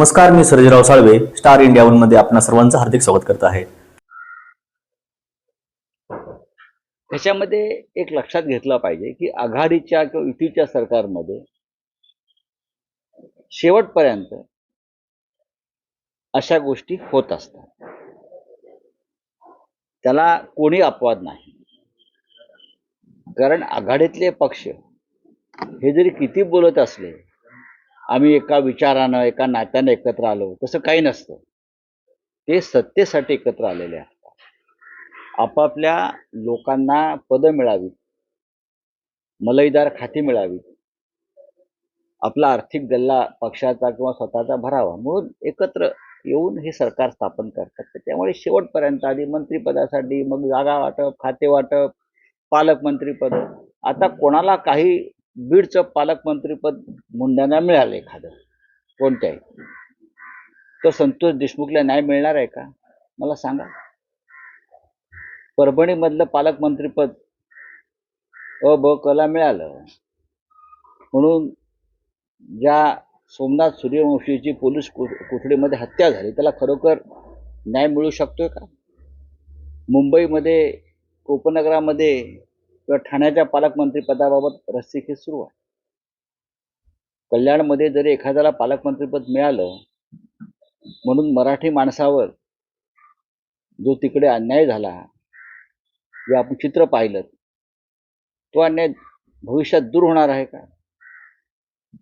नमस्कार मी Sarjerao Salve star India वनमध्ये आपणा सर्वांचं हार्दिक स्वागत करत आहे. त्याच्यामध्ये एक लक्षात घेतलं पाहिजे की आघाडीच्या किंवा युतीच्या सरकारमध्ये शेवटपर्यंत अशा गोष्टी होत असतात. त्याला कोणी अपवाद नाही. कारण आघाडीतले पक्ष हे जरी किती बोलत असले आम्ही एका विचारानं एका नात्यानं एकत्र आलो. तसं काही नसतं. ते सत्तेसाठी एकत्र आलेले असतात. आपापल्या लोकांना पदं मिळावीत. मलईदार खाती मिळावीत. आपला आर्थिक गल्ला पक्षाचा किंवा स्वतःचा भरावा म्हणून एकत्र येऊन हे सरकार स्थापन करतात. त्यामुळे शेवटपर्यंत आधी मंत्रिपदासाठी मग जागा वाटप खाते वाटप पालकमंत्रीपद आता कोणाला काही बीडचं पालकमंत्रीपद मुंड्यांना मिळालं एखादं कोणत्याही. तर संतोष देशमुखला नाही मिळणार आहे का? मला सांगा. परभणीमधलं पालकमंत्रीपद अ ब कला मिळालं. म्हणून ज्या सोमनाथ सूर्यवंशीची पोलीस कु कोठडीमध्ये हत्या झाली त्याला खरोखर न्याय मिळू शकतोय का? मुंबईमध्ये उपनगरामध्ये किंवा ठाण्याच्या पालकमंत्रीपदाबाबत रस्सीखेच सुरू आहे. कल्याणमध्ये जरी एखाद्याला पालकमंत्रीपद मिळालं म्हणून मराठी माणसावर जो तिकडे अन्याय झाला जे आपण चित्र पाहिलं तो अन्याय भविष्यात दूर होणार आहे का?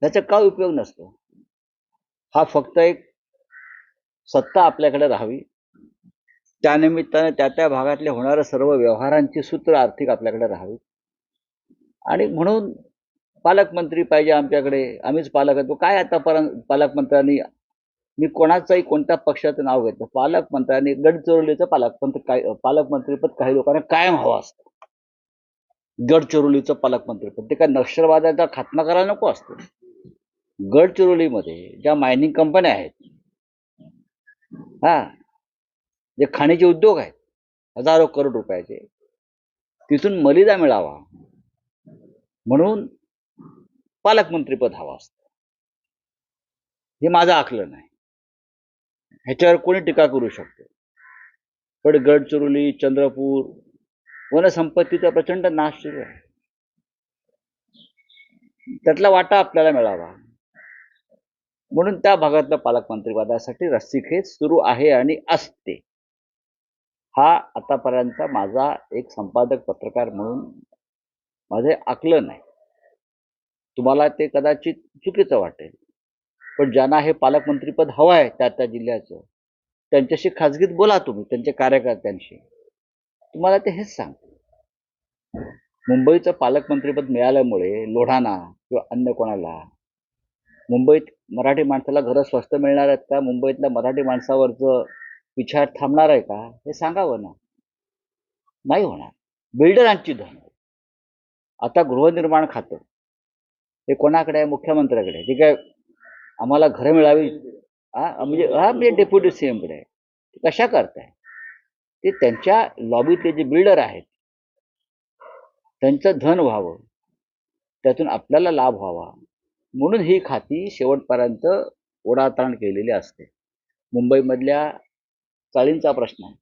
त्याचा काय उपयोग नसतो. हा फक्त एक सत्ता आपल्याकडे राहावी त्यानिमित्ताने त्या त्या भागातल्या होणाऱ्या सर्व व्यवहारांची सूत्र आर्थिक आपल्याकडे राहावी. आणि म्हणून पालकमंत्री पाहिजे आमच्याकडे आम्हीच पालक आहेत. काय आतापर्यंत पालकमंत्र्यांनी मी कोणाचंही कोणत्या पक्षाचं नाव घेतो पालकमंत्र्यांनी गडचिरोलीचं पालकमंत्री काय पालकमंत्रीपद काही लोकांना कायम हवं असतं. गडचिरोलीचं पालकमंत्रीपद. ते काय नक्षलवादाचा खात्मा करायला नको असतो. गडचिरोलीमध्ये ज्या मायनिंग कंपन्या आहेत हा जे खाण्याचे उद्योग आहेत हजारो करोड रुपयाचे तिथून मलिदा मिळावा. म्हणून पालकमंत्रीपद हवं असतं. हे माझं आकलन आहे. ह्याच्यावर कोणी टीका करू शकतो? पण गडचिरोली चंद्रपूर वनसंपत्तीचा प्रचंड नाश सुरू आहे. त्यातला वाटा आपल्याला मिळावा. म्हणून त्या भागातल्या पालकमंत्रीपदासाठी रस्सीखेच सुरू आहे आणि असते. हा आतापर्यंत माझा एक संपादक पत्रकार म्हणून माझे आकलन आहे. तुम्हाला ते कदाचित चुकीचं वाटेल. पण ज्यांना हे पालकमंत्रीपद हवं आहे त्या त्या जिल्ह्याचं त्यांच्याशी खाजगीत बोला तुम्ही त्यांच्या कार्यकर्त्यांशी. तुम्हाला ते हेच सांगते मुंबईचं पालकमंत्रीपद मिळाल्यामुळे लोढाना किंवा अन्य कोणाला मुंबईत मराठी माणसाला घरं स्वस्त मिळणार आहेत का? मुंबईतल्या मराठी माणसावरचं विचार थांबणार आहे का? हे सांगावं ना. नाही होणार. बिल्डरांची धन आता गृहनिर्माण खातं. हे कोणाकडे आहे? मुख्यमंत्र्याकडे. आहे. काय आम्हाला घरं मिळावी. हा? म्हणजे हा म्हणजे डेप्युटी सी एमकडे आहे ते कशा करताय? ते त्यांच्या लॉबीतले जे बिल्डर आहेत त्यांचं धन व्हावं. त्यातून आपल्याला लाभ व्हावा. म्हणून ही खाती शेवटपर्यंत ओढाताण केलेली असते. मुंबईमधल्या चाळींचा प्रश्न आहे.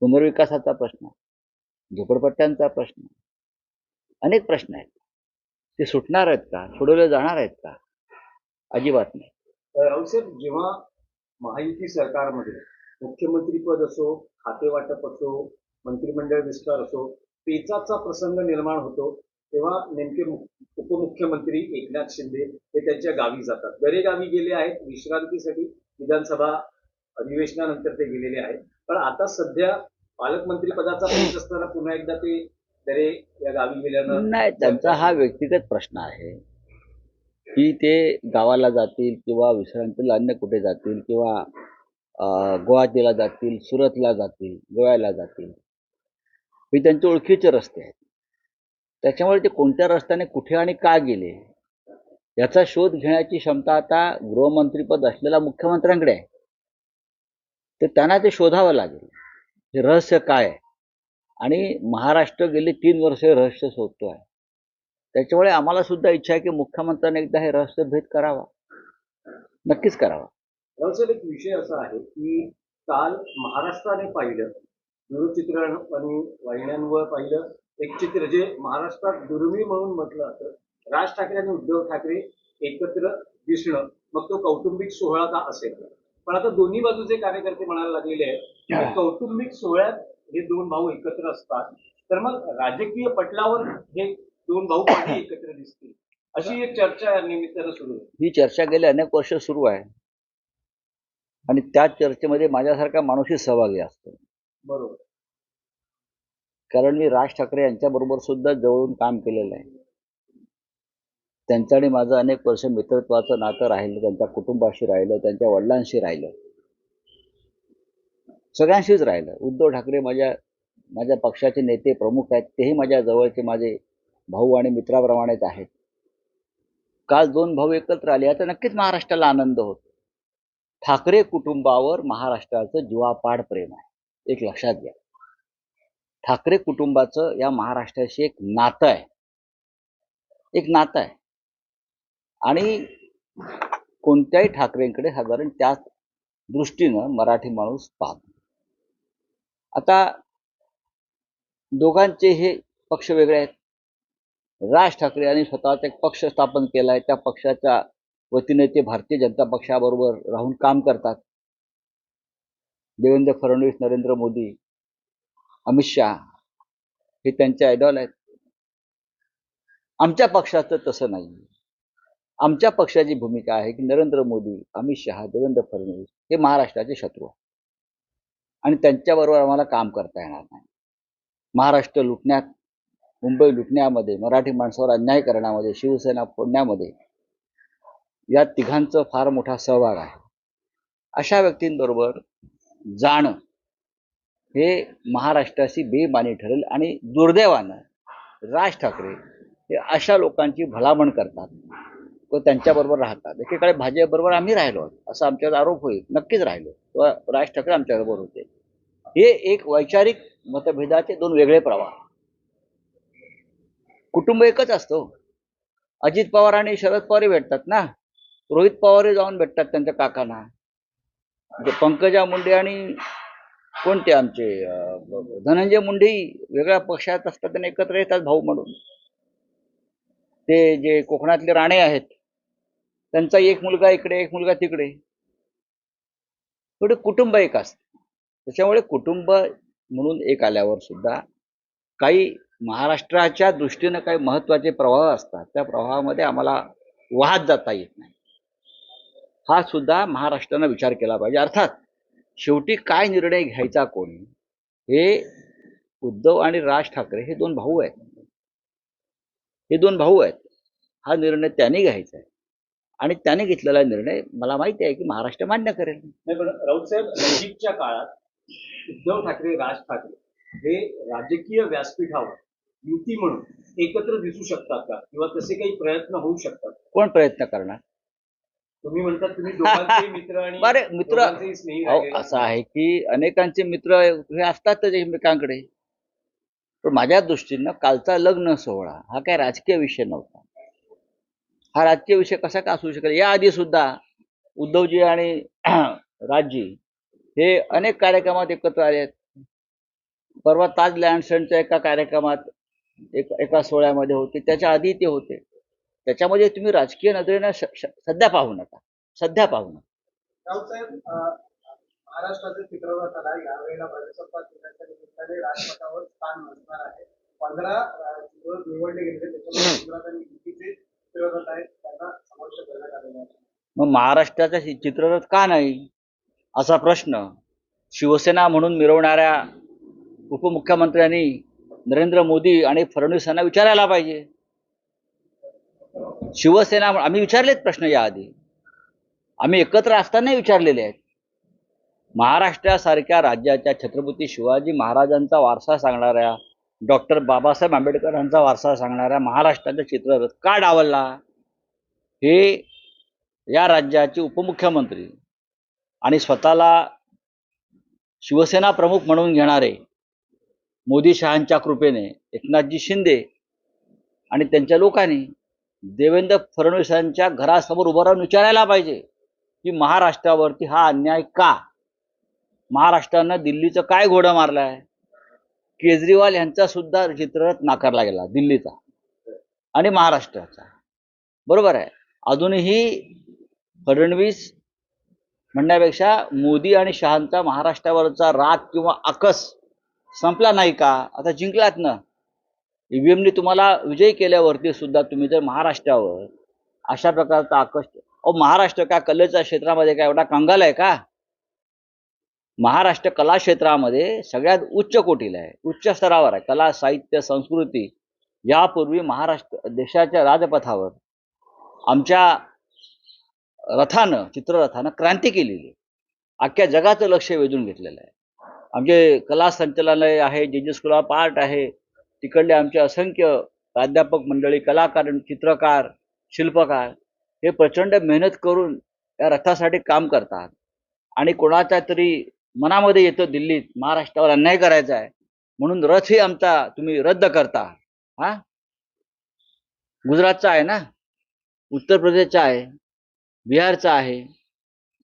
पुनर्विकासाचा प्रश्न आहे. झोपडपट्ट्यांचा प्रश्न आहे. अनेक प्रश्न आहेत. ते सुटणार आहेत का? सोडवले जाणार आहेत का? अजिबात नाही. राऊसाहेब जेव्हा महायुती सरकारमध्ये मुख्यमंत्रीपद असो खाते वाटप असो मंत्रिमंडळ विस्तार असो पेचाचा प्रसंग निर्माण होतो तेव्हा नेमके उपमुख्यमंत्री एकनाथ शिंदे हे त्यांच्या गावी जातात. दरे गावी गेले आहेत. विश्रांतीसाठी विधानसभा अधिवेशनानंतर ते गेलेले आहेत. पण आता सध्या पालकमंत्री पदाचा पेच असताना पुन्हा एकदा ते दरे या गावी गेल्यानं नाही त्यांचा हा व्यक्तिगत प्रश्न आहे की ते गावाला जातील किंवा विश्रांतीला अन्य कुठे जातील किंवा गुवाहाटीला जातील सुरतला जातील गोव्याला जातील हे त्यांचे ओळखीचे रस्ते आहेत. त्याच्यामुळे ते कोणत्या रस्त्याने कुठे आणि का गेले याचा शोध घेण्याची क्षमता आता गृहमंत्रीपद असलेल्या मुख्यमंत्र्यांकडे आहे. तर त्यांना ते शोधावं लागेल. हे रहस्य काय आहे? आणि महाराष्ट्र गेली तीन वर्ष रहस्य शोधतो आहे. त्याच्यामुळे आम्हाला सुद्धा इच्छा आहे की मुख्यमंत्र्यांनी एकदा हे रहस्य भेद करावा. नक्कीच करावा. रहस्य एक विषय असा आहे की काल महाराष्ट्राने पाहिलं दूरचित्रण आणि वाहिन्यांवर पाहिलं एक चित्र जे महाराष्ट्रात दुर्मिळ म्हणून म्हटलं तर राज ठाकरे आणि उद्धव ठाकरे एकत्र दिसणं मग तो कौटुंबिक सोहळा का असेल? पण आता दोन्ही बाजूचे कार्यकर्ते म्हणायला लागलेले आहेत कौटुंबिक सोहळ्यात हे दोन भाऊ एकत्र असतात. तर मग राजकीय पटलावर हे दोन भाऊ एकत्र दिसतील. अशी एक चर्चा या निमित्तानं सुरू आहे. ही चर्चा गेली अनेक वर्ष सुरू आहे. आणि त्या चर्चेमध्ये माझ्यासारखा माणूसही सहभागी असतो. बरोबर. कारण मी राज ठाकरे यांच्याबरोबर सुद्धा जवळून काम केलेलं आहे. त्यांचं आणि माझं अनेक वर्ष मित्रत्वाचं नातं राहिलं त्यांच्या कुटुंबाशी राहिलं त्यांच्या वडिलांशी राहिलं. सगळ्यांशीच राहिलं. उद्धव ठाकरे माझ्या माझ्या पक्षाचे नेते प्रमुख आहेत तेही माझ्या जवळचे माझे भाऊ आणि मित्राप्रमाणेच आहेत. काल दोन भाऊ एकत्र आले आता नक्कीच महाराष्ट्राला आनंद होतो. ठाकरे कुटुंबावर महाराष्ट्राचं जीवापाड प्रेम आहे. एक लक्षात घ्या. ठाकरे कुटुंबाचं या महाराष्ट्राशी एक नातं आहे. एक नातं आहे. आणि कोणत्याही ठाकरेंकडे साधारण त्याच दृष्टीनं मराठी माणूस पाहतो. आता दोघांचे हे पक्ष वेगळे आहेत. राज ठाकरे यांनी स्वतःचा एक पक्ष स्थापन केला आहे त्या पक्षाच्या वतीने ते भारतीय जनता पक्षाबरोबर राहून काम करतात. देवेंद्र फडणवीस नरेंद्र मोदी अमित शहा हे त्यांचे आयडॉल आहेत. आमच्या पक्षाचं तसं नाही आमच्या पक्षाची भूमिका आहे की नरेंद्र मोदी अमित शहा देवेंद्र फडणवीस हे महाराष्ट्राचे शत्रू आहेत. आणि त्यांच्याबरोबर आम्हाला काम करता येणार नाही. महाराष्ट्र लुटण्यात मुंबई लुटण्यामध्ये मराठी माणसावर अन्याय करण्यामध्ये शिवसेना फोडण्यामध्ये या तिघांचं फार मोठा सहभाग आहे. अशा व्यक्तींबरोबर जाणं हे महाराष्ट्राची बेमानी ठरेल आणि दुर्दैवानं राज ठाकरे हे अशा लोकांची भलामण करतात. व त्यांच्याबरोबर राहतात. एकीकडे भाजपबरोबर आम्ही राहिलो असा आमच्यावर आरोप होईल. नक्कीच राहिलो. किंवा राज ठाकरे आमच्याबरोबर होते. हे एक वैचारिक मतभेदाचे दोन वेगळे प्रवाह. कुटुंब एकच असतो हो. अजित पवार आणि शरद पवारही भेटतात ना? रोहित पवार जाऊन भेटतात त्यांच्या काकांना. म्हणजे पंकजा मुंडे आणि कोणते आमचे धनंजय मुंडेही वेगळ्या पक्षात असतात आणि एकत्र येतात भाऊ म्हणून. ते जे कोकणातले राणे आहेत त्यांचा एक मुलगा इकडे एक मुलगा तिकडे. थोडे कुटुंब एक असते. त्याच्यामुळे कुटुंब म्हणून एक आल्यावर सुद्धा काही महाराष्ट्राच्या दृष्टीनं काही महत्त्वाचे प्रवाह असतात. त्या प्रवाहामध्ये आम्हाला वाहत जाता येत नाही. हा सुद्धा महाराष्ट्रानं विचार केला पाहिजे. अर्थात शेवटी काय निर्णय घ्यायचा कोणी? हे उद्धव आणि राज ठाकरे हे दोन भाऊ आहेत. हे दोन भाऊ आहेत. हा निर्णय त्यांनी घ्यायचा आहे. आणि त्याने घेतलेला निर्णय मला माहिती आहे की महाराष्ट्र मान्य करेल. नाही पण राऊतसाहेब नजीकच्या काळात उद्धव ठाकरे राज ठाकरे हे राजकीय व्यासपीठावर युती म्हणून एकत्र दिसू शकतात का? किंवा तसे काही प्रयत्न होऊ शकतात कोण प्रयत्न करणार? तुम्ही म्हणतात तुम्ही मित्र आणि बरे मित्र असं आहे की अनेकांचे मित्र हे असतातच एकमेकांकडे. पण माझ्या दृष्टीनं कालचा लग्न सोहळा हा काय राजकीय विषय नव्हता. हा राजकीय विषय कसा का असू शकेल? याआधी सुद्धा उद्धवजी आणि राजजी हे अनेक कार्यक्रमात एकत्र आले आहेत. परवा ताज लँडसनच्या एका कार्यक्रमात एक एका सोहळ्यामध्ये होते. त्याच्या आधी ते होते. त्याच्यामध्ये तुम्ही राजकीय नजरेनं सध्या पाहू नका. सध्या पाहू नका. महाराष्ट्राचे चित्ररथ आला यावेळेला प्रजासत्ताक दिनाच्या निमित्ताने राजपथावर स्थान नसणार आहे. पंधरा अं, चित्ररथ निवडले गेलेले त्याच्यामध्ये आहेत त्यांना समाविष्ट करण्यात आलेला आहे. मग महाराष्ट्राचा चित्ररथ का नाही? असा प्रश्न शिवसेना म्हणून मिरवणाऱ्या उपमुख्यमंत्र्यांनी नरेंद्र मोदी आणि फडणवीस यांना विचारायला पाहिजे. शिवसेना आम्ही विचारलेत प्रश्न याआधी. आम्ही एकत्र असताना विचारलेले आहेत. महाराष्ट्रासारख्या राज्याच्या छत्रपती शिवाजी महाराजांचा वारसा सांगणाऱ्या डॉक्टर बाबासाहेब आंबेडकरांचा वारसा सांगणाऱ्या महाराष्ट्राचा चित्ररथ का डावलला? हे या राज्याचे उपमुख्यमंत्री आणि स्वतःला शिवसेना प्रमुख म्हणून घेणारे मोदी शहांच्या कृपेने एकनाथजी शिंदे आणि त्यांच्या लोकांनी देवेंद्र फडणवीसांच्या घरासमोर उभं राहून विचारायला पाहिजे की महाराष्ट्रावरती हा अन्याय का? महाराष्ट्रानं दिल्लीचं काय घोडं मारलाय? केजरीवाल यांचा सुद्धा चित्ररथ नाकारला गेला दिल्लीचा. आणि महाराष्ट्राचा. बरोबर आहे. अजूनही फडणवीस म्हणण्यापेक्षा मोदी आणि शहांचा महाराष्ट्रावरचा राग किंवा आकस संपला नाही का? आता जिंकलात ना. ईव्हीएमने तुम्हाला विजयी केल्यावरती सुद्धा तुम्ही जर महाराष्ट्रावर अशा प्रकारचा आकस अहो महाराष्ट्र का कलेच्या क्षेत्रामध्ये काय एवढा कंगाल आहे का? महाराष्ट्र कला क्षेत्रामध्ये सगळ्यात उच्च कोटीला आहे उच्च स्तरावर आहे. कला साहित्य संस्कृती यापूर्वी महाराष्ट्र देशाच्या राजपथावर आमच्या रथानं चित्ररथानं क्रांती केलेली आहे. अख्ख्या जगाचं लक्ष वेधून घेतलेलं आहे. आमचे कला संचालनालय आहे जे जे स्कूल ऑफ आर्ट आहे तिकडले आमचे असंख्य प्राध्यापक मंडळी कलाकार चित्रकार शिल्पकार हे प्रचंड मेहनत करून या रथासाठी काम करतात. आणि कोणाच्या तरी मनामध्ये येतं दिल्लीत महाराष्ट्रावर अन्याय करायचा आहे. म्हणून रथही आमचा तुम्ही रद्द करता. हा? गुजरातचा आहे ना? उत्तर प्रदेशचा आहे. बिहारचा आहे.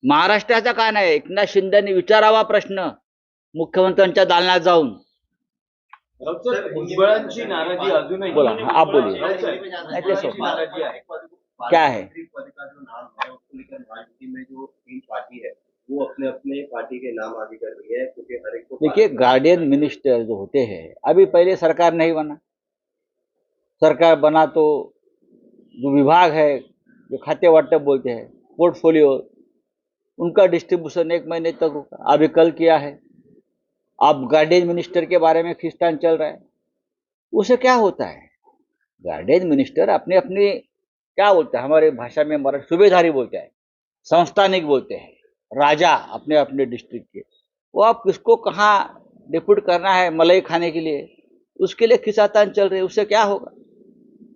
महाराष्ट्राचा का नाही? एकनाथ शिंदेनी विचारावा प्रश्न मुख्यमंत्र्यांच्या दालनात जाऊन. सर, भुजबळांची नाराजी अजूनही बोला, आप बोलिए. क्या है वो अपने अपने पार्टी के नाम आगे कर रही है क्योंकि हर एक को देखिए गार्डियन मिनिस्टर जो होते हैं अभी पहले सरकार नहीं बना। सरकार बना तो जो विभाग है जो खाते वाटप बोलते हैं पोर्टफोलियो उनका डिस्ट्रीब्यूशन एक महीने तक होगा। अभी कल किया है। अब गार्डियन मिनिस्टर के बारे में खिस्तान चल रहा है। उसे क्या होता है? गार्डियन मिनिस्टर अपने अपने क्या बोलते हैं? हमारे भाषा में मराठी सूबेदारी बोलते हैं संस्थानिक बोलते हैं। राजा अपने अपने डिस्ट्रिक्ट के। वो आप किसको कहाँ डिप्यूट करना है मलाई खाने के लिए? उसके लिए खिंचातान चल रही है, उससे क्या होगा?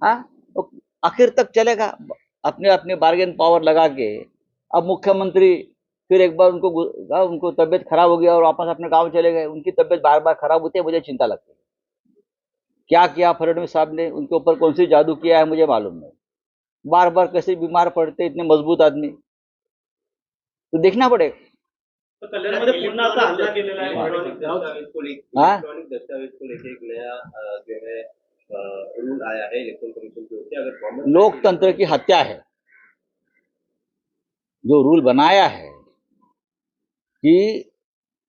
हाँ? वो आखिर तक चलेगा। अपने अपने बार्गेन पावर लगा के अब मुख्यमंत्री फिर एक बार उनको उनको तबीयत खराब हो गया और वापस अपने गाँव चले गए। उनकी तबीयत बार बार खराब होती है, मुझे चिंता लगती है। क्या किया फडणवीस साहब ने? उनके ऊपर कौन सी जादू किया है, मुझे मालूम नहीं। बार बार कैसे बीमार पड़ते इतने मज़बूत आदमी? तो देखना पड़ेगा तर कल्याणमध्ये पुन्हा आता हल्ला केलेला आहे इलेक्ट्रॉनिक राऊत दस्तावेज को लेकर हाँ? इलेक्ट्रॉनिक दस्तावेज को लेकर एक नया अ, जो है रूल आया है इलेक्शन कमीशन की ओर से। अगर कॉमन लोकतंत्र की हत्या है जो रूल बनाया है कि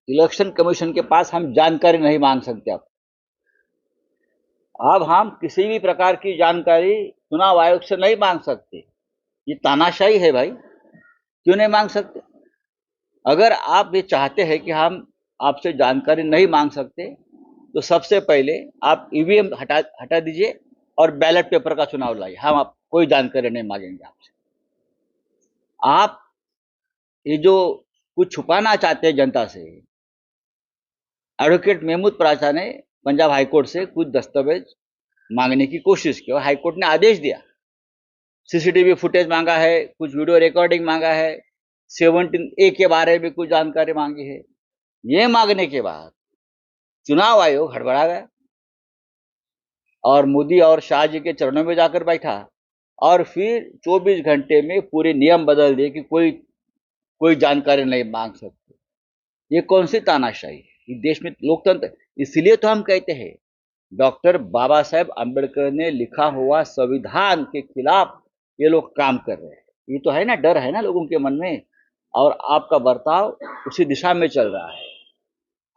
इलेक्शन कमीशन के पास हम जानकारी नहीं मांग सकते अब। अब हम किसी भी प्रकार की जानकारी चुनाव आयोग से नहीं मांग सकते। ये तानाशाही है भाई। क्यों नहीं मांग सकते? अगर आप ये चाहते हैं कि हम आपसे जानकारी नहीं मांग सकते तो सबसे पहले आप ईवीएम हटा हटा दीजिए और बैलेट पेपर का चुनाव लाइए। हम आप, कोई जानकारी नहीं मांगेंगे आपसे। आप ये जो कुछ छुपाना चाहते हैं जनता से एडवोकेट महमूद प्राचा ने पंजाब हाईकोर्ट से कुछ दस्तावेज़ मांगने की कोशिश की और हाईकोर्ट ने आदेश दिया। सीसीटीवी फुटेज मांगा है, कुछ वीडियो रिकॉर्डिंग मांगा है सेवनटीन ए के बारे में कुछ जानकारी मांगी है। ये मांगने के बाद चुनाव आयोग हड़बड़ा गया और मोदी और शाह जी के चरणों में जाकर बैठा और फिर 24 घंटे में पूरे नियम बदल दिए कि कोई कोई जानकारी नहीं मांग सकते। ये कौन सी तानाशाही है? देश में लोकतंत्र इसलिए तो हम कहते हैं, डॉक्टर बाबा साहेब अंबेडकर ने लिखा हुआ संविधान के खिलाफ ये लोग काम कर रहे हैं। ये तो है ना, डर है ना लोगों के मन में? और आपका बर्ताव उसी दिशा में चल रहा है।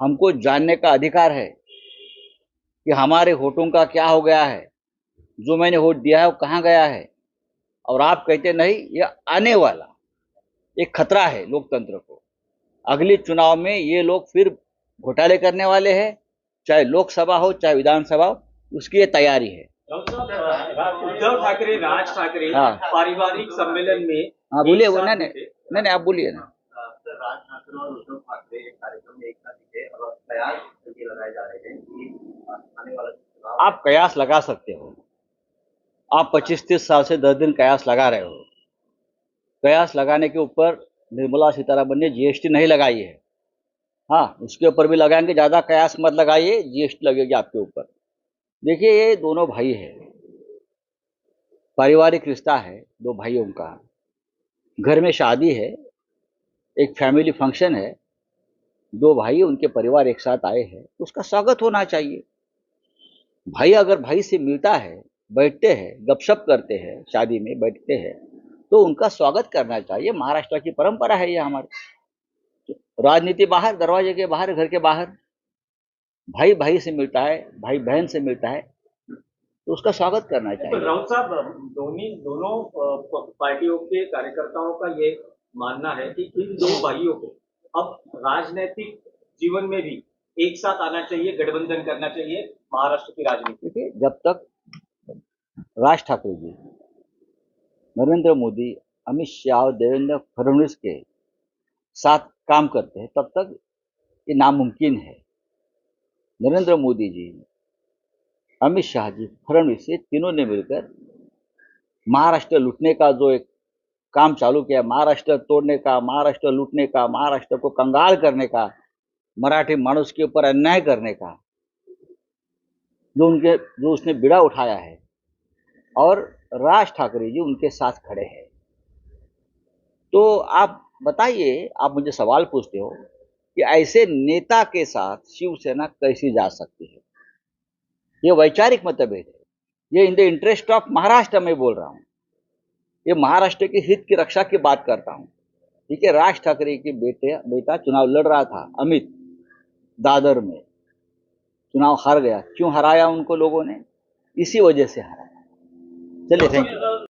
हमको जानने का अधिकार है कि हमारे वोटों का क्या हो गया है जो मैंने वोट दिया है वो कहाँ गया है। और आप कहते नहीं ये आने वाला एक खतरा है लोकतंत्र को। अगले चुनाव में ये लोग फिर घोटाले करने वाले हैं चाहे लोकसभा हो चाहे विधानसभा हो उसकी ये तैयारी है। उद्धव ठाकरे राज ठाकरे हाँ। पारिवारिक सम्मेलन में हाँ बोलिए वो साथ नहीं नहीं आप बोलिए ना। राज ठाकरे और उद्धव ठाकरे एक कार्यक्रम में एक साथ दिखे और कयास लगाए जा रहे हैं कि आने वाला आप कयास लगा सकते हो। आप पच्चीस तीस साल से दस दिन कयास लगा रहे हो। कयास लगाने के ऊपर निर्मला सीतारामन ने जीएसटी नहीं लगाई है। हाँ उसके ऊपर भी लगाएँगे ज़्यादा कयास मत लगाइए जीएसटी लगेगी आपके ऊपर। देखिए ये दोनों भाई है। पारिवारिक रिश्ता है दो भाइयों का। घर में शादी है, एक फैमिली फ़ंक्शन है, दो भाई उनके परिवार एक साथ आए हैं, उसका स्वागत होना चाहिए। भाई अगर भाई से मिलता है, बैठते हैं, गपशप करते हैं, शादी में बैठते हैं तो उनका स्वागत करना चाहिए। महाराष्ट्र की परंपरा है ये हमारी। राजनीति बाहर, दरवाजे के बाहर, घर के बाहर। भाई भाई से मिलता है, भाई बहन से मिलता है तो उसका स्वागत करना तो चाहिए। राउत साहब दोनों दोनों पार्टियों के कार्यकर्ताओं का ये मानना है कि इन दो भाइयों को अब राजनीतिक जीवन में भी एक साथ आना चाहिए गठबंधन करना चाहिए महाराष्ट्र की राजनीति। जब तक राज ठाकरे जी नरेंद्र मोदी अमित शाह और देवेंद्र फडणवीस के साथ काम करते हैं तब तक ये नामुमकिन है। नरेंद्र मोदी जी अमित शाह जी, फडणवीस ये तीनों ने मिलकर महाराष्ट्र लूटने का जो एक काम चालू किया, महाराष्ट्र तोड़ने का, महाराष्ट्र लूटने का, महाराष्ट्र को कंगाल करने का, मराठी मानुस के ऊपर अन्याय करने का, जो उनके, जो उसने बिड़ा उठाया है और राज ठाकरे जी उनके साथ खड़े हैं। तो आप बताइए, आप मुझे सवाल पूछते हो कि ऐसे नेता के साथ शिवसेना कैसी जा सकती है? ये वैचारिक मतभेद है। ये in the interest of Maharashtra में बोल रहा हूँ। ये महाराष्ट्र के हित की रक्षा की बात करता हूँ। ठीक है, राज ठाकरे के बेटे, बेटा चुनाव लड़ रहा था, अमित, दादर में। चुनाव हार गया। क्यों हराया उनको लोगों ने? इसी वजह से हराया। चलिए थैंक यू